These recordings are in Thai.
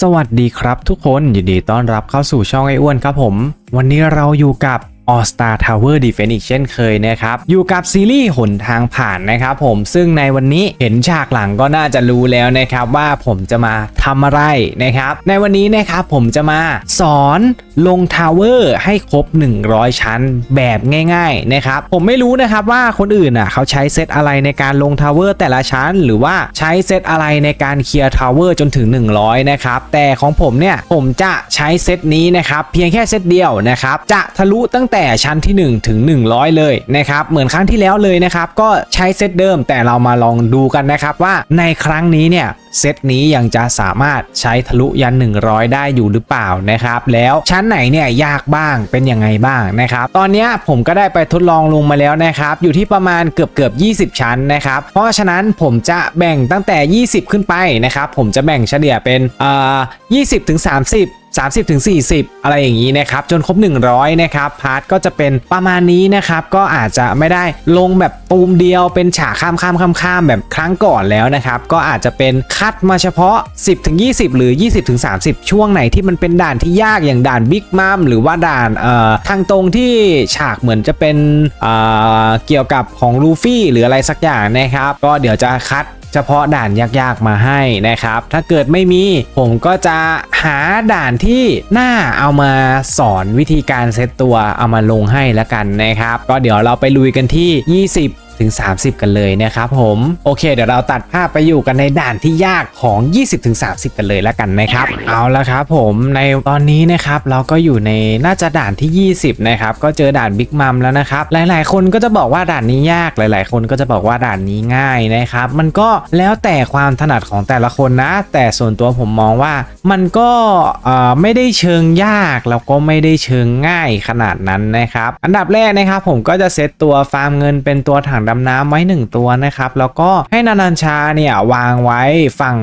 สวัสดีครับทุกคนยินดีต้อนรับเข้าสู่ช่องไออ้วนครับผม วันนี้เราอยู่กับ All Star Tower Defense อีกเช่นเคยนะครับ อยู่กับซีรีส์หนทางผ่านนะครับผมซึ่งในวันนี้เห็นฉากหลังก็น่าจะรู้แล้วนะครับว่าผมจะมาทำอะไรนะครับ ในวันนี้นะครับผมจะมาสอนลงทาวเวอร์ให้ครบ 100 ชั้นแบบง่าย ๆนะครับ ผมไม่รู้นะครับว่าคนอื่นอะเขาใช้เซตอะไรในการลงทาวเวอร์แต่ละชั้น หรือว่าใช้เซตอะไรในการเคลียร์ทาวเวอร์จนถึง 100 นะครับ แต่ของผมเนี่ยผมจะใช้เซตนี้นะครับเพียงแค่เซตเดียวนะครับจะทะลุตั้งแต่แต่ชั้นที่ 1 ถึง 100 เลยนะครับเหมือนครั้งที่แล้วเลยนะครับก็ใช้เซตเดิมแต่เรามาลองดูกันนะครับว่าในครั้งนี้เนี่ยเซตนี้ยังจะสามารถใช้ทะลุยัน 100 ได้อยู่หรือเปล่านะครับ แล้วชั้นไหนเนี่ยยากบ้างเป็นยังไงบ้างนะครับ ตอนนี้ผมก็ได้ไปทดลองลงมาแล้วนะครับ อยู่ที่ประมาณเกือบเกือบ 20 ชั้นนะครับ เพราะฉะนั้นผมจะแบ่งตั้งแต่ 20 ขึ้นไปนะครับ ผมจะแบ่งเฉลี่ยเป็นอ่อ20ถึง30 30ถึงอะไรอย่างนี้นะครับจนครบ 100 นะครับพาร์ทก็จะเป็นประมาณนี้นะครับก็อาจจะไม่ได้ลงแบบปูมเดียวเป็นฉากข้ามข้ามข้ามข้ามแบบครั้งก่อนแล้วนะครับก็อาจจะเป็นคัดมาเฉพาะ 10ถึงหรือ 20ถึง30ช่วงไหนที่มันเป็นด่านที่ยากอย่างด่านบิ๊กมัมหรือว่าด่านเอ่อทางตรงที่ฉากเหมือนจะเป็นเอ่อเกี่ยวกับของลูฟี่หรืออะไรสักอย่างนะครับ ก็เดี๋ยวจะคัด เฉพาะด่านยากๆมาให้นะครับ ถ้าเกิดไม่มีผมก็จะหาด่านที่น่าเอามาสอนวิธีการเซตตัวเอามาลงให้แล้วกันนะครับ ก็เดี๋ยวเราไปลุยกันที่ 20 ถึง 30 กันเลยนะครับผมโอเค เดี๋ยวเราตัดภาพไปอยู่กันในด่านที่ยากของ 20 ถึง 30 กันเลยแล้วกันนะครับ เอาละครับผมในตอนนี้นะครับเราก็อยู่ในน่าจะด่านที่ 20 นะครับ ก็เจอด่านบิ๊กมัมแล้วนะครับ หลาย ๆ คนก็จะบอกว่าด่านนี้ยากหลาย ๆ คนก็จะบอกว่าด่านนี้ง่ายนะครับ มันก็แล้วแต่ความถนัดของแต่ละคนนะ แต่ส่วนตัวผมมองว่ามันก็ไม่ได้เชิงยากแล้วก็ไม่ได้เชิงง่ายขนาดนั้นนะครับ อันดับแรกนะครับผมก็จะเซตตัวฟาร์มเงินเป็นตัวถังดำน้ำไว้ 1 ตัวนะครับ แล้วก็ให้นานันชาเนี่ยวางไว้ฝั่ง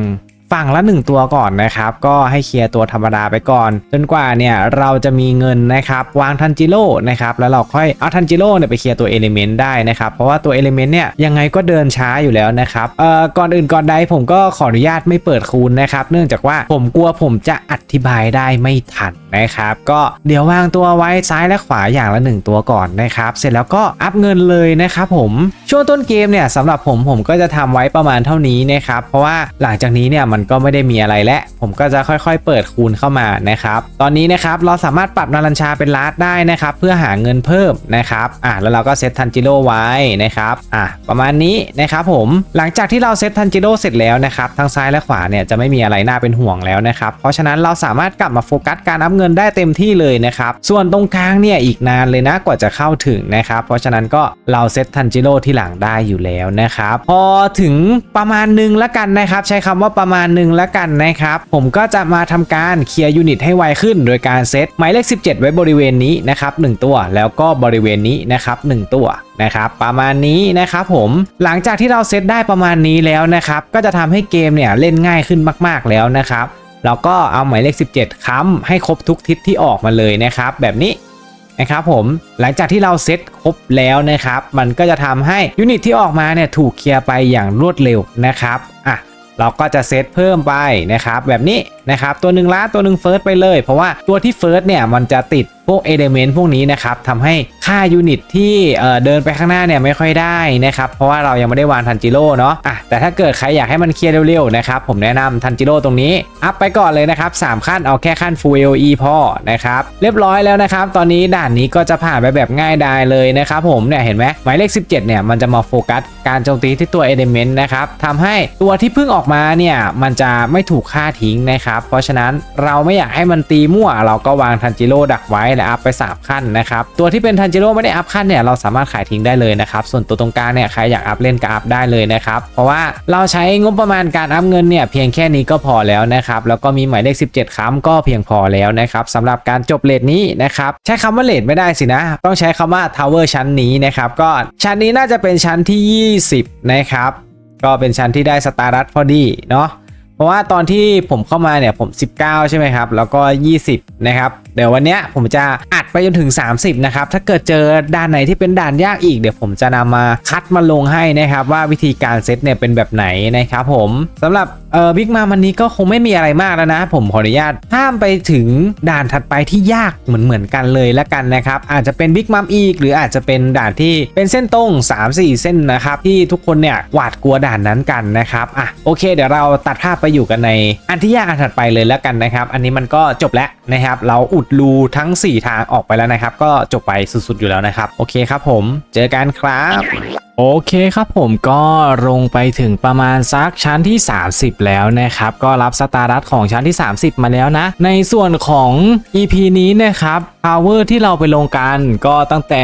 ฝั่งละ 1 ตัวก่อนนะครับ ก็ให้เคลียร์ตัวธรรมดาไปก่อน จนกว่าเนี่ยเราจะมีเงินนะครับวางทันจิโร่นะครับแล้วเราค่อยเอาทันจิโร่เนี่ยไปเคลียร์ตัวเอลิเมนต์ได้นะครับเพราะว่าตัวเอลิเมนต์เนี่ยยังไงก็เดินช้าอยู่แล้วนะครับเอ่อก่อนอื่นก่อนใดผมก็ขออนุญาตไม่เปิดคูณนะครับเนื่องจากว่าผมกลัวผมจะอธิบายได้ไม่ทันนะครับก็เดี๋ยววางตัวไว้ซ้ายและขวาอย่างละ 1 ตัวก่อนนะครับเสร็จแล้วก็อัพเงินเลยนะครับผมช่วงต้นเกมเนี่ยสำหรับผมผมก็จะทำไว้ประมาณเท่านี้นะครับเพราะว่าหลังจากนี้เนี่ยมันก็ไม่ได้มีอะไรและ ผมก็จะค่อยๆ เปิดคูณเข้ามานะครับ ตอนนี้นะครับเราสามารถปรับนารัญชาเป็นลาดได้นะครับเพื่อหาเงินเพิ่มนะครับอะแล้วเราก็เซตทันจิโร่ไว้นะครับอะประมาณนี้นะครับผมหลังจากที่เราเซตทันจิโร่เสร็จแล้วนะครับทางซ้ายและขวาเนี่ยจะไม่มีอะไรน่าเป็นห่วงแล้วนะครับเพราะฉะนั้นเราสามารถกลับมาโฟกัสการอัพเงินได้เต็มที่เลยนะครับส่วนตรงกลางเนี่ยอีกนานเลยนะกว่าจะเข้าถึงนะครับเพราะฉะนั้นก็เราเซตทันจิโร่ที่หลังได้อยู่แล้วนะครับพอถึงประมาณหนึ่งละกันนะครับใช้คำว่าประมาณหนึ่งละกันนะครับ ผมก็จะมาทำการเคลียร์ยูนิตให้ไวขึ้น โดยการเซตหมายเลข 17 ไว้บริเวณนี้นะครับ1ตัว แล้วก็บริเวณนี้นะครับ1ตัวนะครับประมาณนี้นะครับผมหลังจากที่เราเซตได้ประมาณนี้แล้วนะครับ ก็จะทำให้เกมเนี่ยเล่นง่ายขึ้นมาก ๆแล้วนะครับแล้วก็เอาหมายเลข 17 ค้ำให้ครบทุกทิศที่ออกมาเลยนะครับ แบบนี้นะครับผมหลังจากที่เราเซตครบแล้วนะครับ มันก็จะทำให้ยูนิตที่ออกมาเนี่ยถูกเคลียร์ไปอย่างรวดเร็วนะครับอะ เราก็จะเซตเพิ่มไปนะครับแบบนี้นะครับตัวหนึ่งล้านตัวหนึ่งเฟิร์สไปเลย เพราะว่าตัวที่เฟิร์สเนี่ยมันจะติด พวกเอเดเมนต์พวกนี้นะครับทำให้ค่ายูนิตที่เดินไปข้างหน้าเนี่ยไม่ค่อยได้นะครับ เพราะว่าเรายังไม่ได้วางทันจิโร่เนาะอะแต่ถ้าเกิดใครอยากให้มันเคลียร์เร็วๆนะครับ ผมแนะนำทันจิโร่ตรงนี้ อัพไปก่อนเลยนะครับ 3 ขั้นเอาแค่ขั้น Full AOE พอนะครับ เรียบร้อยแล้วนะครับ ตอนนี้ด่านนี้ก็จะผ่านไปแบบง่ายดายเลยนะครับผมเนี่ยเห็นไหมหมายเลข 17 เนี่ยมันจะมาโฟกัสการโจมตีที่ตัวเอเดเมนต์นะครับทำให้ตัวที่เพิ่งออกมาเนี่ยมันจะไม่ถูกฆ่าทิ้งนะครับเพราะฉะนั้นเราไม่อยากให้มันตีมั่วเราก็วางทันจิโร่ดักไว้และอัพไป 3 ขั้นนะครับตัวที่เป็นทันจิโร่ไม่ได้อัพขั้นเนี่ยเราสามารถขายทิ้งได้เลยนะครับส่วนตัวตรงกลางเนี่ยใครอยากอัพเล่นก็อัพได้เลยนะครับเพราะว่าเราใช้งบประมาณการอัพเงินเนี่ยเพียงแค่นี้ก็พอแล้วนะครับแล้วก็มีหมายเลข 17 ค้ำก็เพียงพอแล้วนะครับสำหรับการจบเลทนี้นะครับใช้คำว่าเลทไม่ได้สินะ ต้องใช้คำว่าทาวเวอร์ชั้นนี้นะครับก็ชั้นนี้น่าจะเป็นชั้นที่ 20 นะครับก็เป็นชั้นที่ได้สตาร์ดัตพอดีเนาะ เพราะว่าตอนที่ผมเข้ามาเนี่ยผม 19 ใช่ไหมครับ แล้วก็ 20 นะครับ เดี๋ยววันเนี้ยผมจะอัดไปจนถึง 30 นะครับ ถ้าเกิดเจอด่านไหนที่เป็นด่านยากอีก เดี๋ยวผมจะนำมาคัดมาลงให้นะครับว่าวิธีการเซตเนี่ยเป็นแบบไหนนะครับผมสำหรับเอ่อบิ๊กมาวันนี้ก็คงไม่มีอะไรมากแล้วนะ ผมขออนุญาตข้ามไปถึงด่านถัดไปที่ยากเหมือนเหมือนกันเลยละกันนะครับ อาจจะเป็นบิ๊กมัมอีก หรืออาจจะเป็นด่านที่เป็นเส้นตรง 3-4 เส้นนะครับที่ทุกคนเนี่ยหวาดกลัวด่านนั้นกันนะครับอะโอเค เดี๋ยวเราตัดภาพไปอยู่กันในอันที่ยากอันถัดไปเลยแล้วกันนะครับ อันนี้มันก็จบแล้วนะครับ เราอุดรูทั้ง 4 ทางออกไปแล้วนะครับ ก็จบไปสุดๆอยู่แล้วนะครับ โอเคครับผม เจอกันครับ โอเคครับผมก็ลงไปถึงประมาณสักชั้นที่ 30 แล้วนะครับ ก็รับสตาร์ดัตของชั้นที่ 30 มาแล้วนะ ในส่วนของ EP นี้นะครับ Power ที่เราไปลงกันก็ตั้งแต่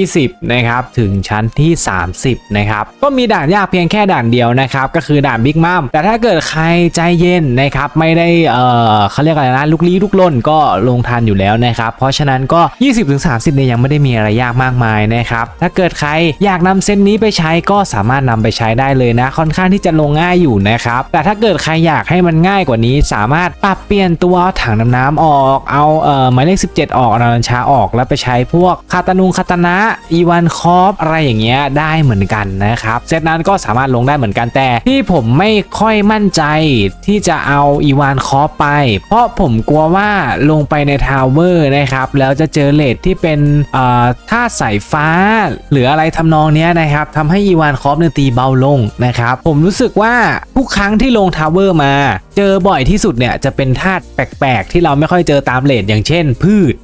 19 20 นะครับ ถึงชั้นที่ 30 นะครับ ก็มีด่านยากเพียงแค่ด่านเดียวนะครับ ก็คือด่าน Big Mom แต่ถ้าเกิดใครใจเย็นนะครับ ไม่ได้เอ่อเขาเรียกอะไรนะลุกลี้ลุกล่นก็ลงทันอยู่แล้วนะครับ เพราะฉะนั้นก็ 20-30 เนี่ยยังไม่ได้มีอะไรยากมากมายนะครับถ้าเกิดใครอยากนำเส้นนี้ไปใช้ก็สามารถนำไปใช้ได้เลยนะ ค่อนข้างที่จะลงง่ายอยู่นะครับ แต่ถ้าเกิดใครอยากให้มันง่ายกว่านี้ สามารถปรับเปลี่ยนตัวเอาถังน้ำน้ำออก เอาเอ่อหมายเลข17 ออกนารัญชาออกแล้วไปใช้พวกคาตานุงคาตานะอีวานคอฟอะไรอย่างเงี้ยได้เหมือนกันนะครับเซตนั้นก็สามารถลงได้เหมือนกันแต่ที่ผมไม่ค่อยมั่นใจที่จะเอาอีวานคอฟไป เพราะผมกลัวว่าลงไปในทาวเวอร์นะครับแล้วจะเจอเลทที่เป็นเอ่อธาสายฟ้าหรืออะไรทำนองนี้นะครับทำให้อีวานคอฟเนี่ยตีเบาลงนะครับ ผมรู้สึกว่าทุกครั้งที่ลงทาวเวอร์มา เจอบ่อยที่สุดเนี่ยจะเป็นธาตุแปลกๆ ที่เราไม่ค่อยเจอตามเลดอย่างเช่น พืช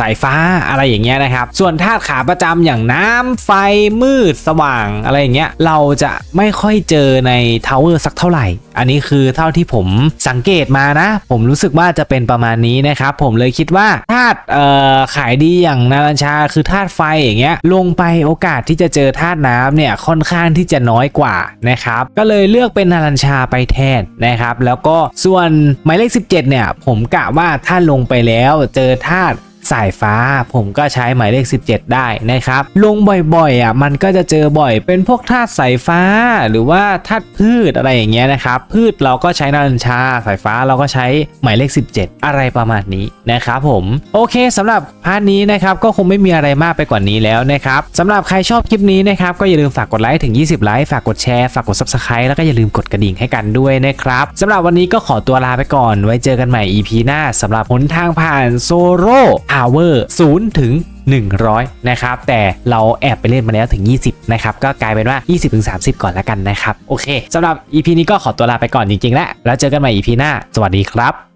สายฟ้าอะไรอย่างเงี้ยนะครับ ส่วนธาตุขาประจำอย่างน้ำไฟมืดสว่างอะไรอย่างเงี้ยเราจะไม่ค่อยเจอในทาวเวอร์สักเท่าไหร่ อันนี้คือเท่าที่ผมสังเกตมานะ ผมรู้สึกว่าจะเป็นประมาณนี้นะครับผมเลยคิดว่าธาตุเอ่อขายดีอย่างนารัญชาคือธาตุไฟอย่างเงี้ยลงไปโอกาสที่จะเจอธาตุน้ำเนี่ยค่อนข้างที่จะน้อยกว่านะครับก็เลยเลือกเป็นนารัญชาไปแทนนะครับ แล้วก็ส่วนหมายเลข 17 เนี่ย ผมกะว่าถ้าลงไปแล้วเจอธาตุ สายฟ้า ผมก็ใช้หมายเลข 17 ได้นะครับลงบ่อยๆอะมันก็จะเจอบ่อยเป็นพวกธาตุสายฟ้า หรือว่าธาตุพืชอะไรอย่างเงี้ยนะครับพืชเราก็ใช้นารัญชาสายฟ้าเราก็ใช้หมายเลข 17 อะไรประมาณนี้นะครับผมโอเคสำหรับพาร์ทนี้นะครับก็คงไม่มีอะไรมากไปกว่านี้แล้วนะครับสำหรับใครชอบคลิปนี้นะครับก็อย่าลืมฝากกดไลค์ถึง 20 ไลค์ฝากกดแชร์ฝากกด subscribe แล้วก็อย่าลืมกดกระดิ่งให้กันด้วยนะครับสำหรับวันนี้ก็ขอตัวลาไปก่อน ไว้เจอกันใหม่ EP หน้าสำหรับหนทางผ่านโซโร่พาวเวอร์0ถึง100 นะครับ แต่เราแอบไปเล่นมาแล้วถึง 20 นะครับ ก็กลายเป็นว่า 20ถึง30 ก่อนแล้วกันนะครับ โอเคสำหรับ EP นี้ก็ขอตัวลาไปก่อนจริงๆ แล้วแล้วเจอกันใหม่ EP หน้า สวัสดีครับ